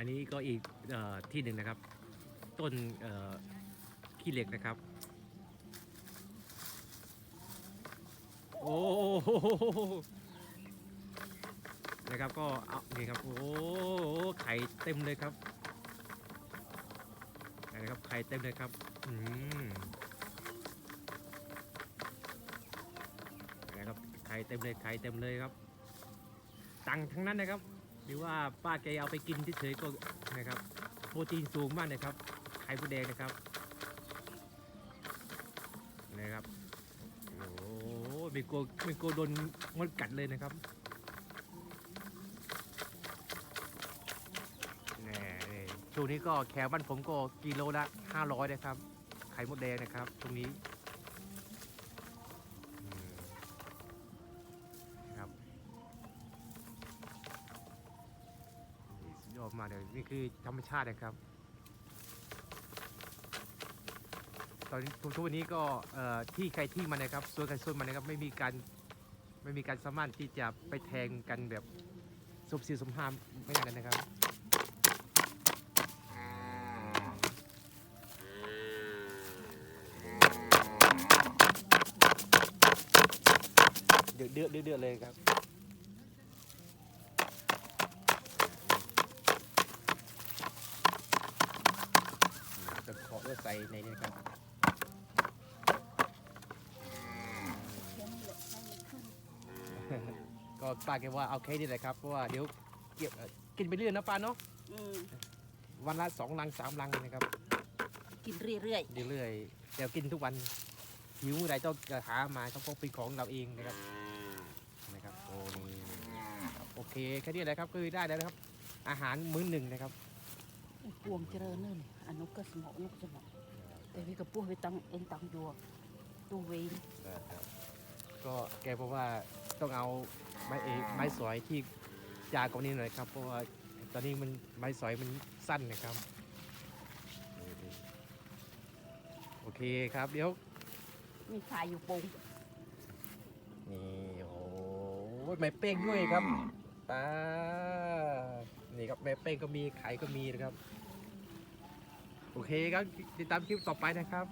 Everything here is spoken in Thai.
อันนี้ก็อีกออที่หนึ่งนะครับ ต้นขี้เหล็กนะครับ โอ้โหนะครับก็เอานี่ครับ โอ้ไข่เต็มเลยครับนะครับไข่เต็มเลยครับ อืมนะครับไข่เต็มเลยไข่เต็มเลยครับ ตังค์ทั้งนั้นนะครับ รือว่าป้าแกเอาไปกินเฉยๆก็นะครับ โปรตีนสูงมากนะครับ ไข่มดแดงนะครับนะครับโอ้ไม่กลัวไม่กลัวโดนมดกัดเลยนะครับแน่นี่ช่วงนี้ก็แคบ้านผมก็กิโลละ500นะครับ ไข่มดแดงนะครับตรงนี้ นี่สุดยอดมากเลยนี่คือธรรมชาตินะครับ ตอนทุกทุกวันนี้ก็ที่ใครที่มันนะครับส่วนใครส่วนมันนะครับไม่มีการไม่มีการสามารถที่จะไปแทงกันแบบสมสีสมหามไม่อย่างนั้นนะครับเดือดเดือดเดือดเลยครับ จะเคาะด้วยใส่ในนี้นะครับก็ป้าแกว่าเอาแค่นี้แหละครับเพราะว่าเดี๋ยวเก็บเอ่อกินไปเรื่อยนะป้าเนาะอืมวันละสองลังสามลังนะครับ กินเรื่อยเรื่อยๆเดี๋ยวกินทุกวันหิวเมื่อไหรต้องหามาต้องพกเป็นของเราเองนะครับนะครับโอ้นี่ครับโอเคแค่นี้แหละครับคือได้แล้วนะครับ อาหารมื้อหนึ่งนะครับ ๆพวงเจริญนั่นอันนู้นก็สมองนุกสมองแต่พี่กระปุ้ไปตั้งเอ็นตั้งดัวตัวเวก็แกบอกว่าต้องเอาไม้เอกไม้สอยที่ยาวกว่านี้หน่อยครับ เพราะว่าตอนนี้มันไม้สอยมันสั้นนะครับ โอเคครับเดี๋ยวมีขายอยู่ปงนี่โอ้โหแม่เป้งด้วยครับตานี่ครับแม่เป้งก็มีไข่ก็มีนะครับ โอเคครับติดตามคลิปต่อไปนะครับ